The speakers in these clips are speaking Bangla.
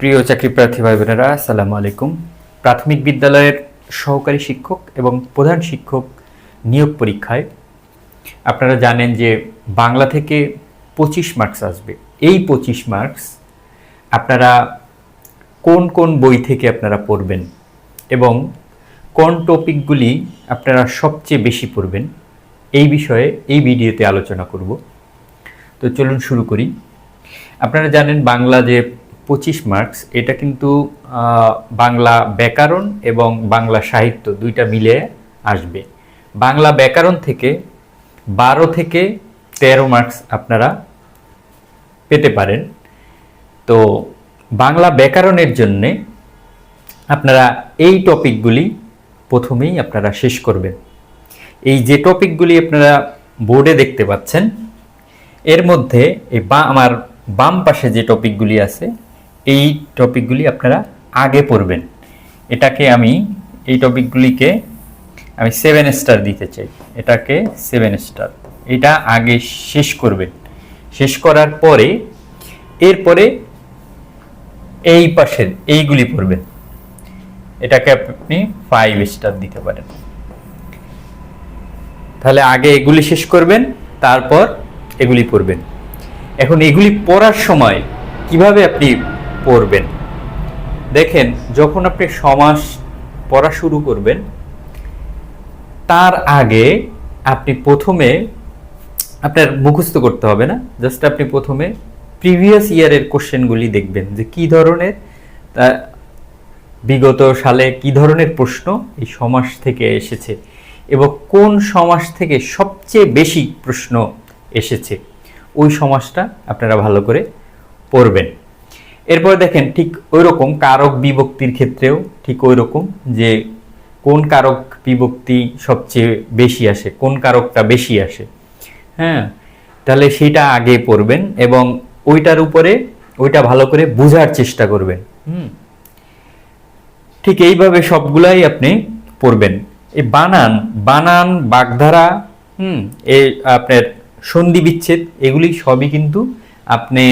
প্রিয় চাকরি প্রার্থী ভাই বোনেরা আসসালামু আলাইকুম। প্রাথমিক বিদ্যালয়ের সহকারী শিক্ষক এবং প্রধান শিক্ষক নিয়োগ পরীক্ষায় আপনারা জানেন যে বাংলা থেকে পঁচিশ মার্কস আসবে। এই পঁচিশ মার্কস আপনারা কোন কোন বই থেকে আপনারা পড়বেন এবং কোন টপিকগুলি আপনারা সবচেয়ে বেশি পড়বেন এই বিষয়ে এই ভিডিওতে আলোচনা করব। তো চলুন শুরু করি। আপনারা জানেন বাংলা যে পঁচিশ মার্কস, এটা কিন্তু বাংলা ব্যাকরণ এবং বাংলা সাহিত্য দুইটা মিলে আসবে। বাংলা ব্যাকরণ থেকে বারো থেকে তেরো মার্কস আপনারা পেতে পারেন। তো বাংলা ব্যাকরণের জন্যে আপনারা এই টপিকগুলি প্রথমেই আপনারা শেষ করবেন। এই যে টপিকগুলি আপনারা বোর্ডে দেখতে পাচ্ছেন, এর মধ্যে এই বা, আমার বাম পাশে যে টপিকগুলি আছে এই টপিকগুলি আপনারা আগে পড়বেন। এটাকে আমি, এই টপিকগুলিকে আমি সেভেন স্টার দিতে চাই। এটাকে সেভেন স্টার এটা আগে শেষ করবেন। শেষ করার পরে, এরপরে এই পাশের, এইগুলি পড়বেন। এটাকে আপনি ফাইভ স্টার দিতে পারেন। তাহলে আগে এগুলি শেষ করবেন, তারপর এগুলি পড়বেন। এখন এগুলি পড়ার সময় কীভাবে আপনি পড়বেন। দেখেন, যখন আপনি সমাস পড়া শুরু করবেন, তার আগে আপনি প্রথমে আপনার মুখস্থ করতে হবে না জাস্ট আপনি প্রথমে প্রিভিয়াস ইয়ারের কোশ্চেনগুলি দেখবেন যে কি ধরনের বিগত সালে কি ধরনের প্রশ্ন এই সমাস থেকে এসেছে এবং কোন সমাস থেকে সবচেয়ে বেশি প্রশ্ন এসেছে, ওই সমাসটা আপনারা ভালো করে পড়বেন। এরপর দেখেন ঠিক ওই রকম কারক বিভক্তির ক্ষেত্রেও ঠিক ওই রকম যে কোন কারক বিভক্তি সবচেয়ে বেশি আসে, কোন কারকটা বেশি আসে। হ্যাঁ তাহলে সেটা আগে পড়বেন এবং ওইটার উপরে ওইটা ভালো করে বোঝার চেষ্টা করবেন। হুম, ঠিক এইভাবে সবগুলাই আপনি পড়বেন। এই বানান বানান, বাগধারা, হুম, এই আপনার সন্ধি বিচ্ছেদ, এগুলি সবই কিন্তু আপনি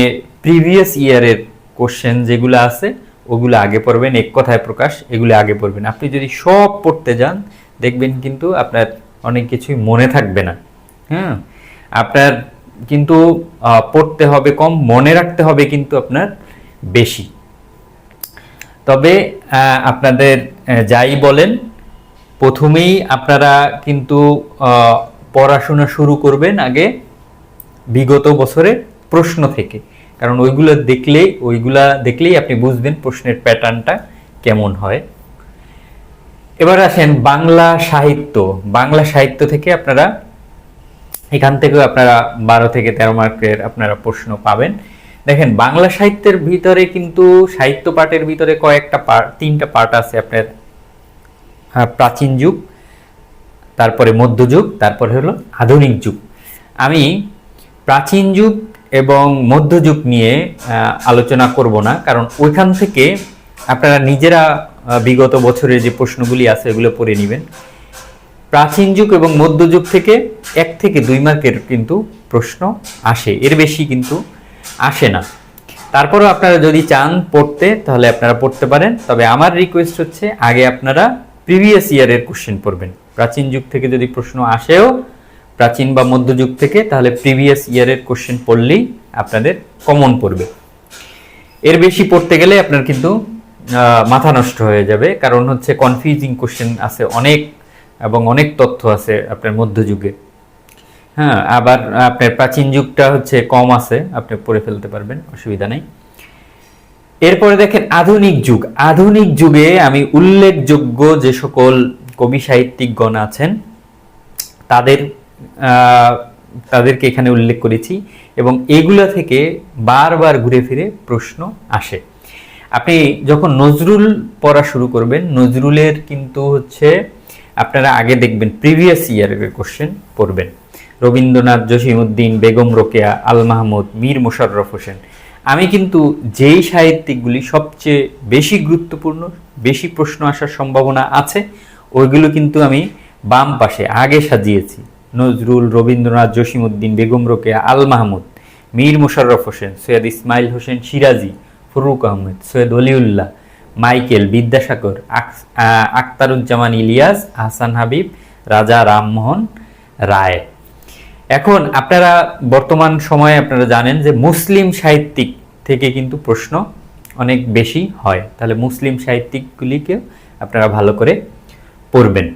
প্রিভিয়াস ইয়ারের কোশ্চেন যেগুলো আছে, ওগুলো আগে পড়বেন। এক কথায় প্রকাশ, এগুলো আগে পড়বেন। আপনি যদি সব পড়তে যান, দেখবেন কিন্তু আপনার অনেক কিছুই মনে থাকবে না। হ্যাঁ? আপনার কিন্তু পড়তে হবে কম, মনে রাখতে হবে কিন্তু আপনার বেশি। তবে আপনাদের যাই বলেন, প্রথমেই আপনারা কিন্তু পড়াশোনা শুরু করবেন আগে বিগত বছরের প্রশ্ন থেকে। কারণ ওইগুলো দেখলেই, ওইগুলা দেখলেই আপনি বুঝবেন প্রশ্নের প্যাটার্নটা কেমন হয়। এবার আসেন বাংলা সাহিত্য। বাংলা সাহিত্য থেকে আপনারা, এখান থেকেও আপনারা বারো থেকে তেরো মার্কের আপনারা প্রশ্ন পাবেন। দেখেন, বাংলা সাহিত্যের ভিতরে কিন্তু সাহিত্য পাঠের ভিতরে কয়েকটা পার্ট তিনটা পার্ট আছে আপনার প্রাচীন যুগ, তারপরে মধ্যযুগ, তারপরে হলো আধুনিক যুগ। আমি প্রাচীন যুগ এবং মধ্যযুগ নিয়ে আলোচনা করব না, কারণ ওইখান থেকে আপনারা নিজেরা বিগত বছরের যে প্রশ্নগুলি আছে এগুলো পড়ে নেবেন। প্রাচীন যুগ এবং মধ্যযুগ থেকে এক থেকে দুই মার্কের কিন্তু প্রশ্ন আসে, এর বেশি কিন্তু আসে না। তারপরেও আপনারা যদি চান পড়তে, তাহলে আপনারা পড়তে পারেন, তবে আমার রিকোয়েস্ট হচ্ছে আগে আপনারা প্রিভিয়াস ইয়ারের কোশ্চেন পড়বেন। প্রাচীন যুগ থেকে যদি প্রশ্ন আসেও প্রাচীন বা মধ্যযুগ থেকে, তাহলে প্রিভিয়াস ইয়ারের কোশ্চেন পড়লেই আপনাদের কমন পড়বে। এর বেশি পড়তে গেলে আপনার কিন্তু মাথা নষ্ট হয়ে যাবে। কারণ হচ্ছে কনফিউজিং কোশ্চেন আছে অনেক এবং অনেক তথ্য আছে আপনার মধ্যযুগে। হ্যাঁ আবার আপনার প্রাচীন যুগটা হচ্ছে কম আছে, আপনি পড়ে ফেলতে পারবেন, অসুবিধা নেই। এরপরে দেখেন আধুনিক যুগ। আধুনিক যুগে আমি উল্লেখযোগ্য যে সকল কবি সাহিত্যিকগণ আছেন, তাদের তাদেরকে এখানে উল্লেখ করেছি এবং এগুলা থেকে বারবার ঘুরে ফিরে প্রশ্ন আসে। আপনি যখন নজরুল পড়া শুরু করবেন, নজরুলের কিন্তু হচ্ছে আপনারা আগে দেখবেন প্রিভিয়াস ইয়ারের কোশ্চেন পড়বেন। রবীন্দ্রনাথ জসিমউদ্দিন, বেগম রোকেয়া, আল মাহমুদ, মীর মোশাররফ হোসেন। আমি কিন্তু যেই সাহিত্যিকগুলি সবচেয়ে বেশি গুরুত্বপূর্ণ, বেশি প্রশ্ন আসার সম্ভাবনা আছে, ওইগুলো কিন্তু আমি বাম পাশে আগে সাজিয়েছি। নজরুল রবীন্দ্রনাথ জসিমউদ্দিন বেগম রোকেয়া আল মাহমুদ মীর মোশাররফ হোসেন সৈয়দ ইসমাইল হোসেন সিরাজি ফরুক আহমেদ সৈয়দ অলিউল্লাহ মাইকেল বিদ্যাসাগর আক- আহ, আখতারুজ্জামান ইলিয়াস হাসান হাবিব রাজা রামমোহন রায়। এখন আপনারা বর্তমান সময়ে আপনারা জানেন যে মুসলিম সাহিত্যিক থেকে কিন্তু প্রশ্ন অনেক বেশি হয়। তাহলে মুসলিম সাহিত্যিকগুলিকে আপনারা ভালো করে পড়বেন।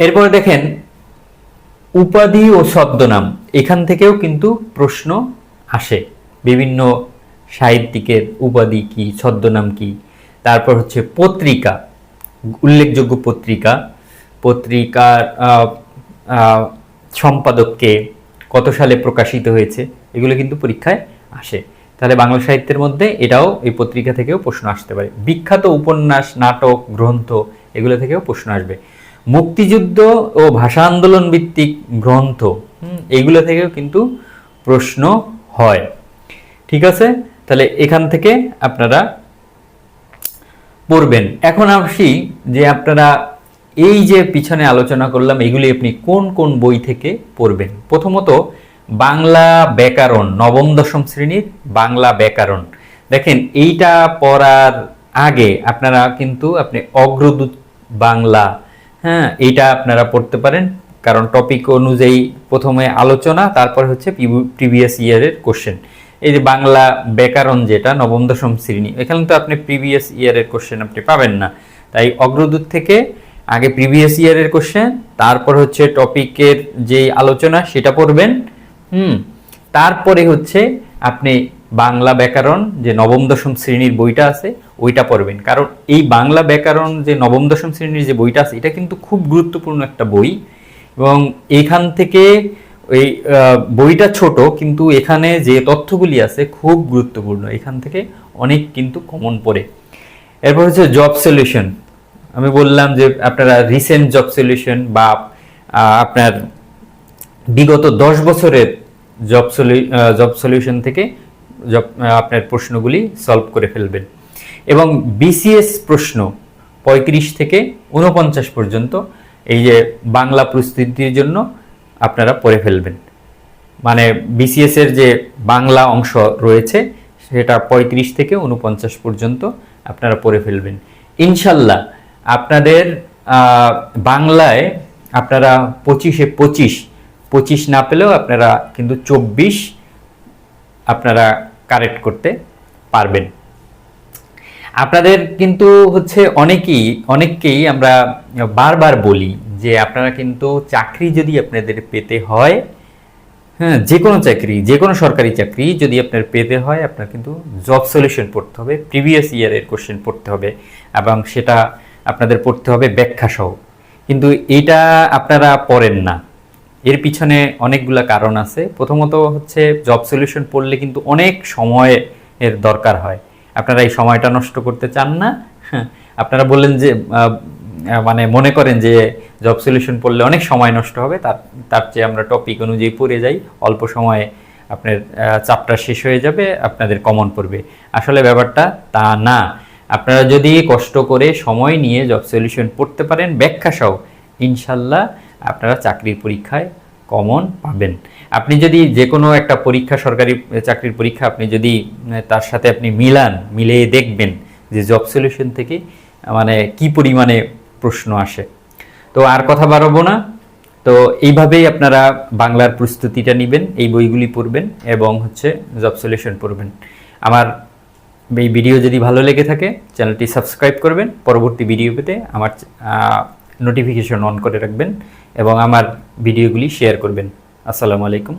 এরপরে দেখেন, উপাধি ও ছদ্মনাম এখান থেকেও কিন্তু প্রশ্ন আসে। বিভিন্ন সাহিত্যিকের উপাধি কি, ছদ্মনাম কি, তারপর হচ্ছে পত্রিকা, উল্লেখযোগ্য পত্রিকা, পত্রিকার সম্পাদককে কত সালে প্রকাশিত হয়েছে, এগুলো কিন্তু পরীক্ষায় আসে। তাহলে বাংলা সাহিত্যের মধ্যে এটাও এই পত্রিকা থেকেও প্রশ্ন আসতে পারে। বিখ্যাত উপন্যাস, নাটক, গ্রন্থ, এগুলো থেকেও প্রশ্ন আসবে। মুক্তিযুদ্ধ ও ভাষা আন্দোলন ভিত্তিক গ্রন্থ হুম, এইগুলো থেকেও কিন্তু প্রশ্ন হয়। ঠিক আছে? তাহলে এখান থেকে আপনারা পড়বেন। এখন আসি যে আপনারা এই যে পিছনে আলোচনা করলাম এগুলি আপনি কোন কোন বই থেকে পড়বেন? প্রথমত বাংলা ব্যাকরণ নবম দশম শ্রেণির বাংলা ব্যাকরণ। দেখেন এইটা পড়ার আগে আপনারা কিন্তু আপনি অগ্রদূত বাংলা হ্যাঁ এইটা আপনারা পড়তে পারেন। কারণ টপিক অনুযায়ী প্রথমে আলোচনা, তারপর হচ্ছে প্রিভিয়াস ইয়ারের কোশ্চেন এই যে বাংলা ব্যাকরণ যেটা, নবম, দশম শ্রেণি, এখানে তো আপনি প্রিভিয়াস ইয়ারের কোশ্চেন আপনি পাবেন না। তাই অগ্রদূত থেকে আগে প্রিভিয়াস ইয়ারের কোশ্চেন তারপর হচ্ছে টপিকের যে আলোচনা, সেটা পড়বেন। হুম, তারপরে হচ্ছে আপনি বাংলা ব্যাকরণ যে নবম দশম শ্রেণির বইটা আছে ওইটা পড়বেন। কারণ এই বাংলা ব্যাকরণ যে নবম দশম শ্রেণির যে বইটা আছে এটা কিন্তু খুব গুরুত্বপূর্ণ একটা বই। এবং এখান থেকে আহ, বইটা ছোট কিন্তু এখানে যে তথ্যগুলি আছে খুব গুরুত্বপূর্ণ। এখান থেকে অনেক কিন্তু কমন পড়ে। এরপর হচ্ছে জব সলিউশন আমি বললাম যে আপনারা রিসেন্ট জব সলিউশন বা আপনার বিগত দশ বছরের জব সলিউ জব সলিউশন থেকে আপনার প্রশ্নগুলি সলভ করে ফেলবেন। এবং বিসিএস প্রশ্ন পঁয়ত্রিশ থেকে উনপঞ্চাশ পর্যন্ত এই যে বাংলা প্রস্তুতির জন্য আপনারা পড়ে ফেলবেন। মানে বিসিএস এর যে বাংলা অংশ রয়েছে, সেটা পঁয়ত্রিশ থেকে উনপঞ্চাশ পর্যন্ত আপনারা পড়ে ফেলবেন। ইনশাল্লাহ আপনাদের বাংলায় আপনারা পঁচিশে পঁচিশ পঁচিশ না পেলেও আপনারা কিন্তু চব্বিশ আপনারা কারেক্ট করতে পারবেন। আপনাদের কিন্তু হচ্ছে অনেকেই, অনেককেই আমরা বারবার বলি যে আপনারা কিন্তু চাকরি যদি আপনাদের পেতে হয় হ্যাঁ যে কোনো চাকরি, যে কোনো সরকারি চাকরি যদি আপনার পেতে হয়, আপনার কিন্তু জব সলিউশন পড়তে হবে প্রিভিয়াস ইয়ারের কোশ্চেন পড়তে হবে এবং সেটা আপনাদের পড়তে হবে ব্যাখ্যা সহ। কিন্তু এটা আপনারা পড়েন না। এর পিছনে অনেকগুলা কারণ আছে। প্রথমত হচ্ছে জব সলিউশন পড়লে কিন্তু অনেক সময় এর দরকার হয়। আপনারা এই সময়টা নষ্ট করতে চান না। আপনারা বললেন যে মানে মনে করেন যে জব সলিউশন পড়লে অনেক সময় নষ্ট হবে। তার তার চেয়ে আমরা টপিক অনুযায়ী পড়ে যাই। অল্প সময়ে আপনার চাপটা শেষ হয়ে যাবে, আপনাদের কমন পড়বে। আসলে ব্যাপারটা তা না। আপনারা যদি কষ্ট করে সময় নিয়ে জব সলিউশন পড়তে পারেন, ব্যাখ্যা সহ, ইনশাল্লাহ আপনারা চাকরির পরীক্ষায় কমন পাবেন। আপনি যদি যে কোনো একটা পরীক্ষা, সরকারি চাকরির পরীক্ষা আপনি যদি তার সাথে আপনি মিলান, মিলিয়ে দেখবেন যে জব সলিউশন থেকে মানে কি পরিমাণে প্রশ্ন আসে। তো আর কথা বাড়াবো না। তো এইভাবেই আপনারা বাংলার প্রস্তুতিটা নেবেন, এই বইগুলি পড়বেন এবং হচ্ছে জব সলিউশন পড়বেন। আমার এই ভিডিও যদি ভালো লেগে থাকে, চ্যানেলটি সাবস্ক্রাইব করবেন। পরবর্তী ভিডিও পেতে আমার নোটিফিকেশন অন করে রাখবেন। এবং আমার ভিডিওগুলি শেয়ার করবেন। আসসালামু আলাইকুম।